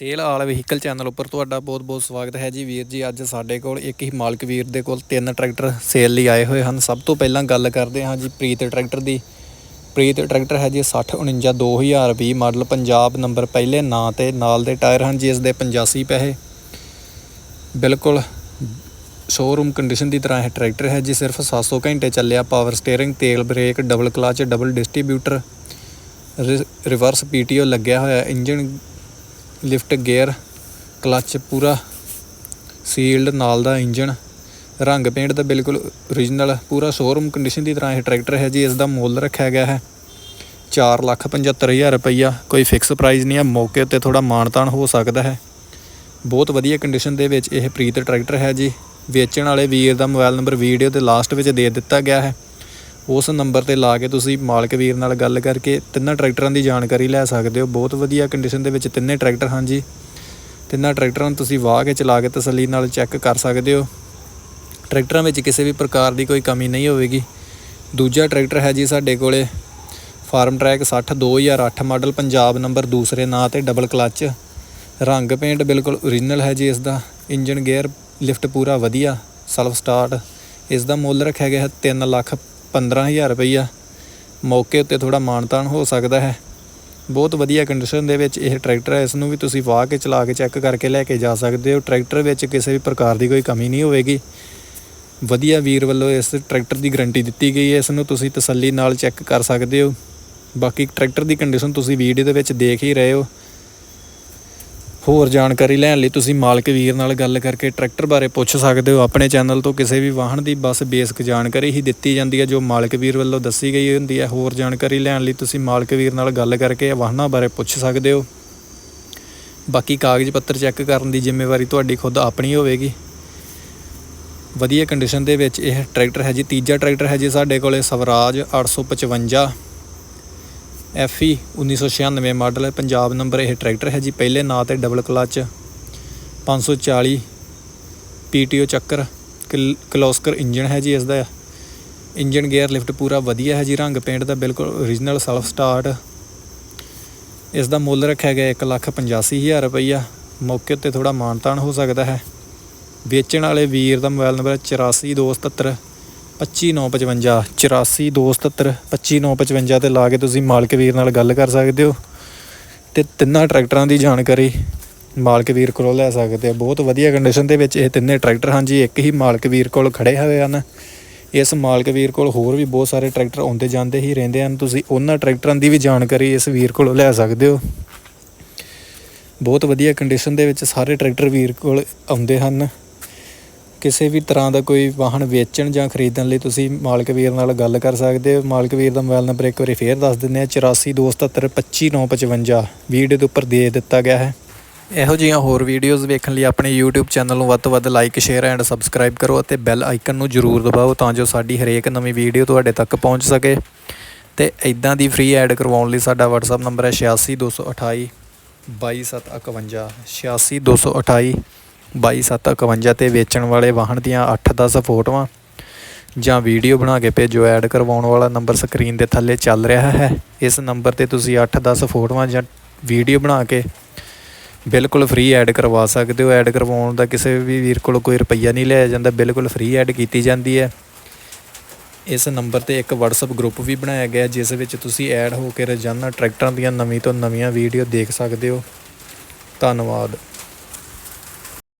Sale ਆਲ vehicle channel ਉੱਪਰ ਤੁਹਾਡਾ ਬਹੁਤ-ਬਹੁਤ ਸਵਾਗਤ ਹੈ ਜੀ। ਵੀਰ ਜੀ, ਅੱਜ ਸਾਡੇ ਕੋਲ ਇੱਕ ਹੀ ਮਾਲਕ ਵੀਰ ਦੇ ਕੋਲ ਤਿੰਨ ਟਰੈਕਟਰ ਸੇਲ ਲਈ ਆਏ ਹੋਏ ਹਨ। ਸਭ ਤੋਂ ਪਹਿਲਾਂ ਗੱਲ ਕਰਦੇ ਹਾਂ ਜੀ ਪ੍ਰੀਤ ਟਰੈਕਟਰ ਦੀ। ਪ੍ਰੀਤ ਟਰੈਕਟਰ ਹੈ ਜੀ 6049 2020 ਮਾਡਲ, ਪੰਜਾਬ ਨੰਬਰ ਪਹਿਲੇ ਨਾਂ ਤੇ ਨਾਲ ਦੇ ਟਾਇਰ ਹਨ ਜੀ, ਇਸ ਦੇ 85 ਪੈਸੇ। ਬਿਲਕੁਲ ਸ਼ੋਰੂਮ ਕੰਡੀਸ਼ਨ ਦੀ ਤਰ੍ਹਾਂ ਇਹ ਟਰੈਕਟਰ ਹੈ ਜੀ, ਸਿਰਫ 700 ਘੰਟੇ ਚੱਲਿਆ। ਪਾਵਰ ਸਟੀਅਰਿੰਗ ਤੇਲ brake double clutch double distributor reverse PTO ਲੱਗਿਆ ਹੋਇਆ। ਇੰਜਨ ਲਿਫਟ ਗੇਅਰ, ਕਲੱਚ ਪੂਰਾ, ਸੀਲਡ ਨਾਲ ਦਾ ਇੰਜਨ ਰੰਗ ਪੇਂਟ ਦਾ ਬਿਲਕੁਲ origignal ਪੂਰਾ ਸ਼ੋਰੂਮ ਕੰਡੀਸ਼ਨ ਦੀ ਤਰ੍ਹਾਂ ਇਹ ਟਰੈਕਟਰ ਹੈ ਜੀ ਇਸ ਦਾ ਮੁੱਲ ਰੱਖਿਆ ਗਿਆ ਹੈ 475000 ਰੁਪਈਆ। ਕੋਈ ਫਿਕਸ ਪ੍ਰਾਈਸ ਨਹੀਂ ਹੈ, ਮੌਕੇ ਉੱਤੇ ਥੋੜਾ ਮਾਨਤਾਨ ਹੋ ਸਕਦਾ ਹੈ। ਬਹੁਤ ਵਧੀਆ ਕੰਡੀਸ਼ਨ ਦੇ ਵਿੱਚ ਇਹ ਪ੍ਰੀਤ ਟਰੈਕਟਰ ਹੈ ਜੀ। ਵੇਚਣ ਵਾਲੇ ਵੀਰ ਦਾ ਮੋਬਾਈਲ ਨੰਬਰ ਵੀਡੀਓ ਦੇ ਲਾਸਟ ਵਿੱਚ ਦੇ ਦਿੱਤਾ ਗਿਆ ਹੈ। ਉਸ ਨੰਬਰ ਤੇ ਲਾ ਕੇ ਤੁਸੀਂ ਮਾਲਕ ਵੀਰ ਨਾਲ ਗੱਲ ਕਰਕੇ ਤਿੰਨਾਂ ਟਰੈਕਟਰਾਂ ਦੀ ਜਾਣਕਾਰੀ ਲੈ ਸਕਦੇ ਹੋ। ਬਹੁਤ ਵਧੀਆ ਕੰਡੀਸ਼ਨ ਦੇ ਵਿੱਚ ਤਿੰਨੇ ਟਰੈਕਟਰ ਹਨ ਜੀ। ਤਿੰਨਾਂ ਟਰੈਕਟਰਾਂ ਨੂੰ ਤੁਸੀਂ ਵਾਹ ਕੇ ਚਲਾ ਕੇ ਤਸੱਲੀ ਨਾਲ ਚੈੱਕ ਕਰ ਸਕਦੇ ਹੋ। ਟਰੈਕਟਰਾਂ ਵਿੱਚ ਕਿਸੇ ਵੀ ਪ੍ਰਕਾਰ ਦੀ ਕੋਈ ਕਮੀ ਨਹੀਂ ਹੋਵੇਗੀ। ਦੂਜਾ ਟਰੈਕਟਰ ਹੈ ਜੀ ਸਾਡੇ ਕੋਲੇ Farmtrac 60 2008 model Punjab number ਦੂਸਰੇ ਨਾਂ ਤੇ ਡਬਲ ਕਲੱਚ ਰੰਗ ਪੇਂਟ ਬਿਲਕੁਲ origignal ਹੈ ਜੀ ਇਸ ਦਾ ਇੰਜਨ ਗੇਅਰ ਲਿਫਟ ਪੂਰਾ ਵਧੀਆ। ਸੈਲਫ ਸਟਾਰਟ ਇਸ ਦਾ ਮੁੱਲ ਰੱਖਿਆ ਗਿਆ ਹੈ 3 ਲੱਖ 15000 ਰੁਪਈਆ। ਮੌਕੇ ਉੱਤੇ ਥੋੜਾ ਮਾਨਤਾਨ ਹੋ ਸਕਦਾ ਹੈ। ਬਹੁਤ ਵਧੀਆ ਕੰਡੀਸ਼ਨ ਦੇ ਵਿੱਚ ਇਹ ਟਰੈਕਟਰ ਹੈ ਇਸ ਨੂੰ ਵੀ ਤੁਸੀਂ ਵਾਹ ਕੇ ਚਲਾ ਕੇ ਚੈੱਕ ਕਰਕੇ ਲੈ ਕੇ ਜਾ ਸਕਦੇ ਹੋ। ਟਰੈਕਟਰ ਵਿੱਚ ਕਿਸੇ ਵੀ ਪ੍ਰਕਾਰ ਦੀ ਕੋਈ ਕਮੀ ਨਹੀਂ ਹੋਵੇਗੀ। ਵਧੀਆ ਵੀਰ ਵੱਲੋਂ ਇਸ ਟਰੈਕਟਰ ਦੀ ਗਾਰੰਟੀ ਦਿੱਤੀ ਗਈ ਹੈ ਇਸ ਨੂੰ ਤੁਸੀਂ ਤਸੱਲੀ ਨਾਲ ਚੈੱਕ ਕਰ ਸਕਦੇ ਹੋ। ਬਾਕੀ ਟਰੈਕਟਰ ਦੀ ਕੰਡੀਸ਼ਨ ਤੁਸੀਂ ਵੀਡੀਓ ਦੇ ਵਿੱਚ ਦੇਖ ਹੀ ਰਹੇ ਹੋ। ਹੋਰ ਜਾਣਕਾਰੀ ਲੈਣ ਲਈ ਤੁਸੀਂ ਮਾਲਕ ਵੀਰ ਨਾਲ ਗੱਲ ਕਰਕੇ ਟਰੈਕਟਰ ਬਾਰੇ ਪੁੱਛ ਸਕਦੇ ਹੋ। ਆਪਣੇ ਚੈਨਲ ਤੋਂ ਕਿਸੇ ਵੀ ਵਾਹਨ ਦੀ ਬਸ ਬੇਸਿਕ ਜਾਣਕਾਰੀ ਹੀ ਦਿੱਤੀ ਜਾਂਦੀ ਹੈ, ਜੋ ਮਾਲਕ ਵੀਰ ਵੱਲੋਂ ਦੱਸੀ ਗਈ ਹੁੰਦੀ ਹੈ। ਹੋਰ ਜਾਣਕਾਰੀ ਲੈਣ ਲਈ ਤੁਸੀਂ ਮਾਲਕ ਵੀਰ ਨਾਲ ਗੱਲ ਕਰਕੇ ਵਾਹਨਾਂ ਬਾਰੇ ਪੁੱਛ ਸਕਦੇ ਹੋ। ਬਾਕੀ ਕਾਗਜ਼ ਪੱਤਰ ਚੈੱਕ ਕਰਨ ਦੀ ਜ਼ਿੰਮੇਵਾਰੀ ਤੁਹਾਡੀ ਖੁਦ ਆਪਣੀ ਹੋਵੇਗੀ। ਵਧੀਆ ਕੰਡੀਸ਼ਨ ਦੇ ਵਿੱਚ ਇਹ ਟਰੈਕਟਰ ਹੈ ਜੀ, ਤੀਜਾ ਟਰੈਕਟਰ ਹੈ ਜੀ ਸਾਡੇ ਕੋਲੇ Swaraj 855 FE 1996 model, Punjab number ਇਹ ਟਰੈਕਟਰ ਹੈ ਜੀ। ਪਹਿਲੇ ਨਾਂ ਤੇ ਡਬਲ ਕਲਚ 540 PTO ਚੱਕਰ, ਕਿਲ- ਕਿਲੋਸਕਰ ਇੰਜਨ ਹੈ ਜੀ ਇਸ ਦਾ ਇੰਜਨ ਗੇਅਰ ਲਿਫਟ ਪੂਰਾ ਵਧੀਆ ਹੈ ਜੀ, ਰੰਗ ਪੇਂਟ ਦਾ ਬਿਲਕੁਲ origignal ਸੈਲਫ ਸਟਾਰਟ ਇਸ ਦਾ ਮੁੱਲ ਰੱਖਿਆ ਗਿਆ 185000 ਰੁਪਈਆ। ਮੌਕੇ ਉੱਤੇ ਥੋੜਾ ਮਾਨਤਾਨ ਹੋ ਸਕਦਾ ਹੈ। ਵੇਚਣ ਵਾਲੇ ਵੀਰ ਦਾ ਮੋਬਾਈਲ ਨੰਬਰ 8427 25955 8427 25955 ਤੇ ਲਾ ਕੇ ਤੁਸੀਂ ਮਾਲਕ ਵੀਰ ਨਾਲ ਗੱਲ ਕਰ ਸਕਦੇ ਹੋ। ਤੇ ਤਿੰਨਾਂ ਟਰੈਕਟਰਾਂ ਦੀ ਜਾਣਕਾਰੀ ਮਾਲਕ ਵੀਰ ਕੋਲੋਂ ਲੈ ਸਕਦੇ ਆ। ਬਹੁਤ ਵਧੀਆ ਕੰਡੀਸ਼ਨ ਦੇ ਵਿੱਚ ਇਹ ਤਿੰਨੇ ਟਰੈਕਟਰ ਹਨ ਜੀ। ਇੱਕ ਹੀ ਮਾਲਕ ਵੀਰ ਕੋਲ ਖੜੇ ਹੋਏ ਹਨ। ਇਸ ਮਾਲਕ ਵੀਰ ਕੋਲ ਹੋਰ ਵੀ ਬਹੁਤ ਸਾਰੇ ਟਰੈਕਟਰ ਆਉਂਦੇ ਜਾਂਦੇ ਹੀ ਰਹਿੰਦੇ ਹਨ। ਤੁਸੀਂ ਉਹਨਾਂ ਟਰੈਕਟਰਾਂ ਦੀ ਵੀ ਜਾਣਕਾਰੀ ਇਸ ਵੀਰ ਕੋਲੋਂ ਲੈ ਸਕਦੇ ਹੋ। ਬਹੁਤ ਵਧੀਆ ਕੰਡੀਸ਼ਨ ਦੇ ਵਿੱਚ ਸਾਰੇ ਟਰੈਕਟਰ ਵੀਰ ਕੋਲ ਆਉਂਦੇ ਹਨ। ਕਿਸੇ ਵੀ ਤਰ੍ਹਾਂ ਦਾ ਕੋਈ ਵਾਹਨ ਵੇਚਣ ਜਾਂ ਖਰੀਦਣ ਲਈ ਤੁਸੀਂ ਮਾਲਕ ਵੀਰ ਨਾਲ ਗੱਲ ਕਰ ਸਕਦੇ ਹੋ। ਮਾਲਕ ਵੀਰ ਦਾ ਮੋਬਾਈਲ ਨੰਬਰ ਇੱਕ ਵਾਰੀ ਫੇਰ ਦੱਸ ਦਿੰਦੇ ਆ 8427 ਵੀਡੀਓ ਦੇ ਉੱਪਰ ਦੇ ਦਿੱਤਾ ਗਿਆ ਹੈ। ਇਹੋ ਜਿਹੀਆਂ ਹੋਰ ਵੀਡੀਓਜ਼ ਵੇਖਣ ਲਈ ਆਪਣੇ YouTube ਚੈਨਲ ਨੂੰ ਵੱਧ ਤੋਂ ਵੱਧ ਲਾਈਕ ਸ਼ੇਅਰ ਐਂਡ ਸਬਸਕ੍ਰਾਈਬ ਕਰੋ ਅਤੇ ਬੈਲ ਆਈਕਨ ਨੂੰ ਜ਼ਰੂਰ ਦਬਾਓ ਤਾਂ ਜੋ ਸਾਡੀ ਹਰੇਕ ਨਵੀਂ ਵੀਡੀਓ ਤੁਹਾਡੇ ਤੱਕ ਪਹੁੰਚ ਸਕੇ। ਤੇ ਇਦਾਂ ਦੀ ਫ੍ਰੀ ਐਡ ਕਰਵਾਉਣ ਲਈ ਸਾਡਾ WhatsApp ਨੰਬਰ ਹੈ 86228 22751 86228 22751 ਤੇ ਵੇਚਣ ਵਾਲੇ ਵਾਹਨ ਦੀਆਂ 8-10 ਫੋਟੋਆਂ ਜਾਂ ਵੀਡੀਓ ਬਣਾ ਕੇ ਭੇਜੋ, ਐਡ ਕਰਵਾਉਣ ਵਾਲਾ ਨੰਬਰ ਸਕਰੀਨ ਦੇ ਥੱਲੇ ਚੱਲ ਰਿਹਾ ਹੈ। ਇਸ ਨੰਬਰ ਤੇ ਤੁਸੀਂ 8-10 ਫੋਟੋਆਂ ਜਾਂ ਵੀਡੀਓ ਬਣਾ ਕੇ ਬਿਲਕੁਲ ਫ੍ਰੀ ਐਡ ਕਰਵਾ ਸਕਦੇ ਹੋ। ਐਡ ਕਰਵਾਉਣ ਦਾ ਕਿਸੇ ਵੀ ਵੀਰ ਕੋਲ ਕੋਈ ਰੁਪਈਆ ਨਹੀਂ ਲਿਆ ਜਾਂਦਾ, ਬਿਲਕੁਲ ਫ੍ਰੀ ਐਡ ਕੀਤੀ ਜਾਂਦੀ ਹੈ। ਇਸ ਨੰਬਰ ਤੇ ਇੱਕ WhatsApp ਗਰੁੱਪ ਵੀ ਬਣਾਇਆ ਗਿਆ, ਜਿਸ ਵਿੱਚ ਤੁਸੀਂ ਐਡ ਹੋ ਕੇ ਰੋਜ਼ਾਨਾ ਟਰੈਕਟਰਾਂ ਦੀਆਂ ਨਵੀਂ ਤੋਂ ਨਵੀਆਂ ਵੀਡੀਓ ਦੇਖ ਸਕਦੇ ਹੋ। ਧੰਨਵਾਦ।